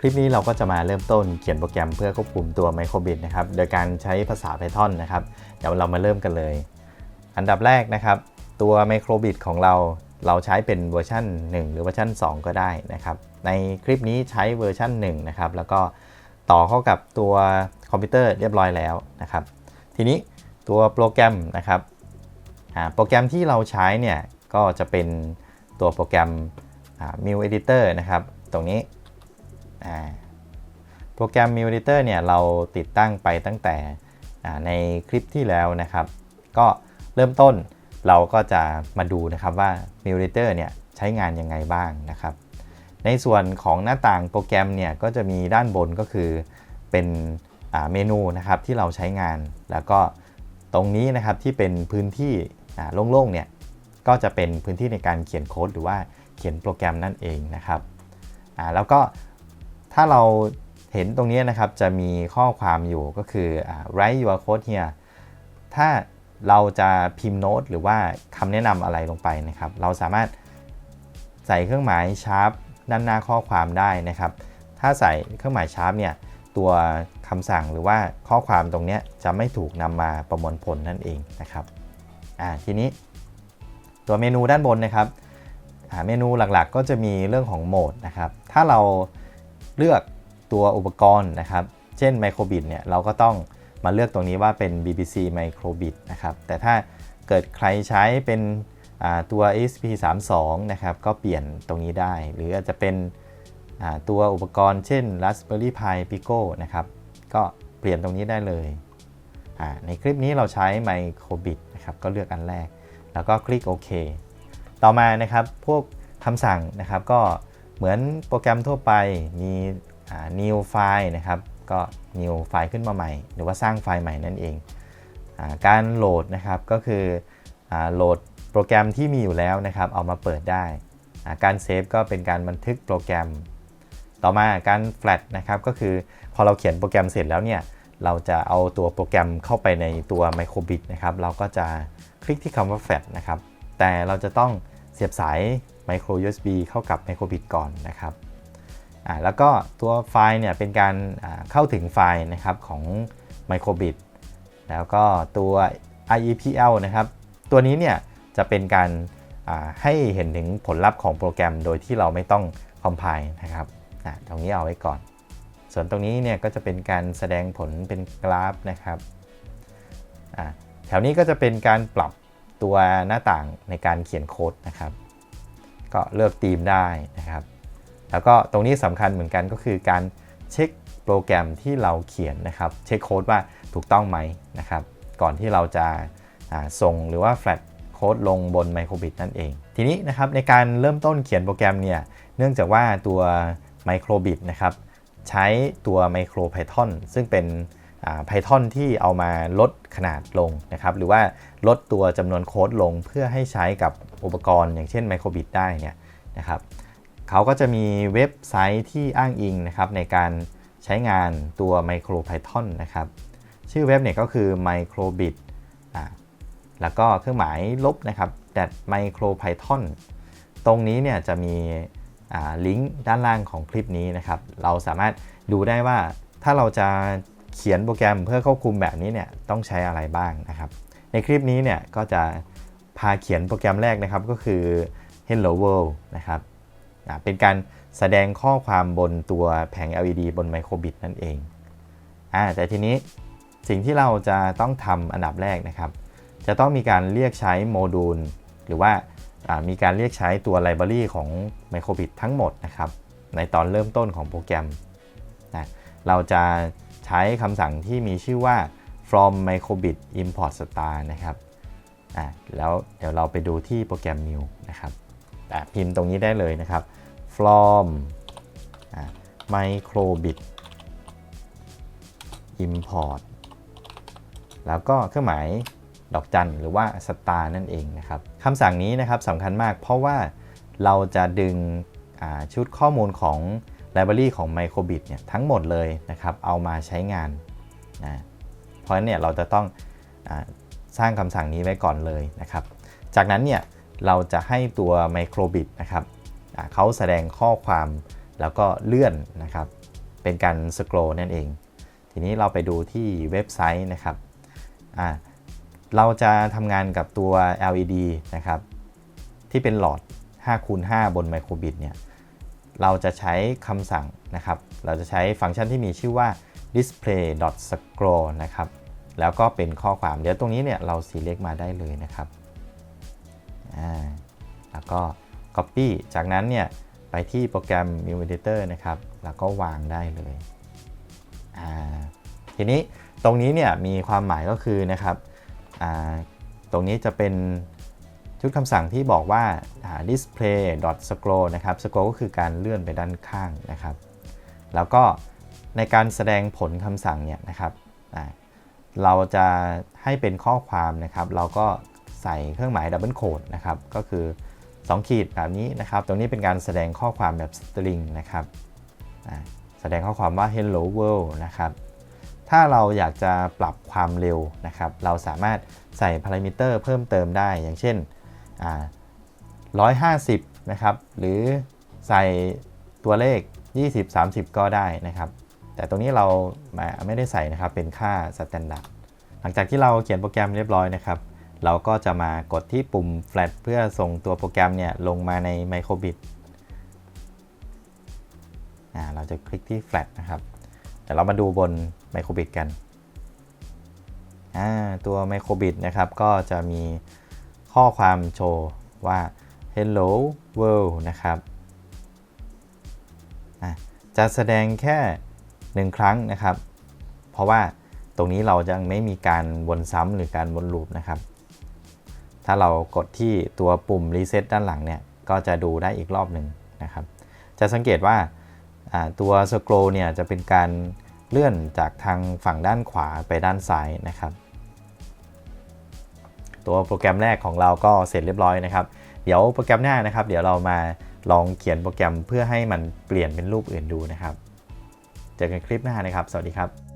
คลิปนี้เราก็จะมาเริ่มต้นเขียนโปรแกรมเพื่อควบคุมตัว Microbit นะครับ โดยการใช้ภาษา Python นะครับ เดี๋ยวเรามาเริ่มกันเลย อันดับแรกนะครับ ตัว Microbit ของเราเราใช้เป็นเวอร์ชัน1 หรือเวอร์ชัน2 ก็ได้นะครับ ในคลิปนี้ใช้เวอร์ชัน1นะครับ แล้วก็ต่อเข้ากับตัวคอมพิวเตอร์เรียบร้อยแล้วนะครับ ทีนี้ตัวโปรแกรมนะครับโปรแกรมที่เราใช้เนี่ยก็จะเป็นตัวโปรแกรม Mule Editor นะครับ ตรงนี้ โปรแกรม Mule Editor เนี่ยเราติดตั้งไปตั้งแต่ในคลิปที่แล้วนะครับ ก็เริ่มต้นเราก็จะมาดูนะครับว่า Mule Editor เนี่ยใช้งานยังไงบ้างนะครับ ในส่วนของหน้าต่างโปรแกรมเนี่ยก็จะมีด้านบนก็คือเป็นเมนูนะครับที่เราใช้งาน แล้วก็ตรงนี้นะครับที่เป็นพื้นที่โล่งๆเนี่ยก็จะเป็นพื้นที่ในการเขียนโค้ดหรือว่าเขียนโปรแกรมนั่นเองนะครับแล้วก็ ถ้าเราเห็นตรงนี้นะครับจะมีข้อความอยู่ก็คือ write your code here ถ้าเราจะพิมพ์โน้ตหรือว่าคำแนะนำอะไรลงไปนะครับ เราสามารถใส่เครื่องหมายชาร์ปด้านหน้าข้อความได้นะครับ ถ้าใส่เครื่องหมายชาร์ปเนี่ยตัวคำสั่งหรือว่าข้อความตรงนี้จะไม่ถูกนำมาประมวลผลนั่นเองนะครับอ่าทีนี้ตัวเมนูด้านบนนะครับเมนูหลักๆ ก็จะมีเรื่องของโหมดนะครับ ถ้าเรา เลือกตัวอุปกรณ์นะครับ เช่น Microbit เนี่ยเราก็ต้องมาเลือกตรงนี้ว่าเป็น BBC Microbit นะครับ แต่ถ้าเกิดใครใช้เป็นตัว ESP32 นะครับ ก็เปลี่ยนตรงนี้ได้ หรืออาจจะเป็นตัวอุปกรณ์เช่น Raspberry Pi Pico นะครับ ก็เปลี่ยนตรงนี้ได้เลย ในคลิปนี้เราใช้ Microbit นะครับ ก็เลือกอันแรก แล้วก็คลิกโอเค ต่อมานะครับ พวกคำสั่งนะครับ ก็ เหมือนโปรแกรมทั่วไปมี new file นะครับ ก็ new ไฟล์ขึ้นมาใหม่ หรือว่าสร้างไฟล์ใหม่นั่นเองอการโหลดนะครับก็คืออโหลดโปรแกรมที่มีอยู่แล้วนะครับ เอามาเปิดได้ การเซฟก็เป็นการบันทึกโปรแกรม ต่อมาการแฟลชนะครับก็คือพอเราเขียนโปรแกรมเสร็จแล้วเนี่ยเราจะเอาตัวโปรแกรมเข้าไปในตัว Microbit นะครับ เราก็จะคลิกที่คำว่าแฟลชนะครับ แต่เราจะต้องเสียบสาย Micro USB เข้ากับ Microbit ก่อนนะครับแล้วก็ตัวไฟล์เนี่ยเป็นการเข้าถึงไฟล์นะครับของ Microbit แล้วก็ตัว IEPL นะครับ ตัวนี้เนี่ยจะเป็นการให้เห็นถึงผลลัพธ์ของโปรแกรมโดยที่เราไม่ต้อง compile นะครับตรงนี้เอาไว้ก่อน ส่วนตรงนี้เนี่ยก็จะเป็นการแสดงผลเป็นกราฟนะครับแถวนี้ก็จะเป็นการปรับตัวหน้าต่างในการเขียนโค้ดนะครับ ก็เลือกธีมได้นะครับ แล้วก็ตรงนี้สำคัญเหมือนกันก็คือการเช็คโปรแกรมที่เราเขียนนะครับ เช็คโค้ดว่าถูกต้องไหมนะครับ ก่อนที่เราจะาส่งหรือว่าแฟลชโค้ดลงบน Microbit นั่นเอง ทีนี้นะครับในการเริ่มต้นเขียนโปรแกรมเนี่ยเนื่องจากว่าตัว Microbit นะครับใช้ตัว Micro Python ซึ่งเป็น Python ที่เอามาลดขนาดลงนะครับหรือว่าลดตัวจำนวนโค้ดลงเพื่อให้ใช้กับอุปกรณ์ อย่างเช่น Microbit ได้เนี่ยนะครับเขาก็จะมีเว็บไซต์ที่อ้างอิงนะครับในการใช้งานตัว MicroPython นะครับชื่อเว็บเนี่ยก็คือ microbit แล้วก็เครื่องหมายลบนะครับ that micropython ตรงนี้เนี่ยจะมีลิงก์ด้านล่างของคลิปนี้นะครับ เราสามารถดูได้ว่าถ้าเราจะ เขียนโปรแกรมเพื่อควบคุมแบบนี้เนี่ยต้องใช้อะไรบ้างนะครับ ในคลิปนี้เนี่ยก็จะพาเขียนโปรแกรมแรกนะครับก็คือ hello world นะครับเป็นการแสดงข้อความบนตัวแผง LED บน Microbit นั่นเองอ่าแต่ทีนี้สิ่งที่เราจะต้องทำอันดับแรกนะครับ จะต้องมีการเรียกใช้โมดูล หรือว่าอ่ามีการเรียกใช้ตัวไลบรารีของ Microbit ทั้งหมดนะครับ ในตอนเริ่มต้นของโปรแกรมนะเราจะ ใช้คำสั่งที่มีชื่อว่า from microbit import star นะครับอ่าแล้วเดี๋ยวเราไปดูที่โปรแกรม new นะครับอะพิมพ์ตรงนี้ได้เลยนะครับ from อะ microbit import แล้วก็เครื่องหมายดอกจันหรือว่า star นั่นเองนะครับคำสั่งนี้นะครับสำคัญมากเพราะว่าเราจะดึงอ่าชุดข้อมูลของ library ของ microbit เนี่ยทั้งหมดเลยนะครับเอามาใช้งานนะเพราะฉะนั้นเนี่ยเราจะต้องอสร้างคำสั่งนี้ไว้ก่อนเลยนะครับ จากนั้นเนี่ยเราจะให้ตัว Microbit นะครับเขาแสดงข้อความแล้วก็เลื่อนนะครับ เป็นการสครอนั่นเอง ทีนี้เราไปดูที่เว็บไซต์นะครับเราจะทำงานกับตัว LED นะครับ ที่เป็นหลอด5คูณ5บนไมโครบิตเนี่ย เราจะใช้คำสั่งนะครับ เราจะใช้ฟังก์ชันที่มีชื่อว่า display scroll นะครับ แล้วก็เป็นข้อความ เดี๋ยวตรงนี้เนี่ยเรา select มาได้เลยนะครับอ่าแล้วก็ copy จากนั้นเนี่ยไปที่โปรแกรม m u Editor นะครับ แล้วก็วางได้เลยอ่าทีนี้ตรงนี้เนี่ยมีความหมายก็คือนะครับอ่าตรงนี้จะเป็น ชุดคำสั่งที่บอกว่า display scroll นะครับ scroll ก็คือการเลื่อนไปด้านข้างนะครับ แล้วก็ในการแสดงผลคำสั่งเนี่ยนะครับ เราจะให้เป็นข้อความนะครับ เราก็ใส่เครื่องหมายดับเบิลโคดนะครับ ก็คือ 2 ขีดแบบนี้นะครับ ตรงนี้เป็นการแสดงข้อความแบบสตริงนะครับ แสดงข้อความว่า hello world นะครับ ถ้าเราอยากจะปรับความเร็วนะครับ เราสามารถใส่พารามิเตอร์เพิ่มเติมได้ อย่างเช่น 150 นะครับ หรือใส่ตัวเลข 20 30 ก็ได้นะครับ แต่ตรงนี้เราไม่ได้ใส่นะครับเป็นค่าสแตนดาร์ดหลังจากที่เราเขียนโปรแกรมเรียบร้อยนะครับ เราก็จะมากดที่ปุ่ม flat เพื่อส่งตัวโปรแกรมเนี่ยลงมาใน microbit เราจะคลิกที่ flat นะครับเดี๋ยวเรามาดูบน microbit กันตัว microbit นะครับก็จะมี ข้อความโชว์ว่า hello world นะครับจะแสดงแค่หนึ่งครั้งนะครับ เพราะว่าตรงนี้เรายังไม่มีการวนซ้ำหรือการวนลูปนะครับ ถ้าเรากดที่ตัวปุ่ม reset ด้านหลังเนี่ย ก็จะดูได้อีกรอบหนึ่งนะครับ จะสังเกตว่าตัว scroll เนี่ยจะเป็นการเลื่อนจากทางฝั่งด้านขวาไปด้านซ้ายนะครับ ตัวโปรแกรมแรกของเราก็เสร็จเรียบร้อยนะครับ เดี๋ยวโปรแกรมหน้านะครับ เดี๋ยวเรามาลองเขียนโปรแกรมเพื่อให้มันเปลี่ยนเป็นรูปอื่นดูนะครับ เจอกันคลิปหน้านะครับ สวัสดีครับ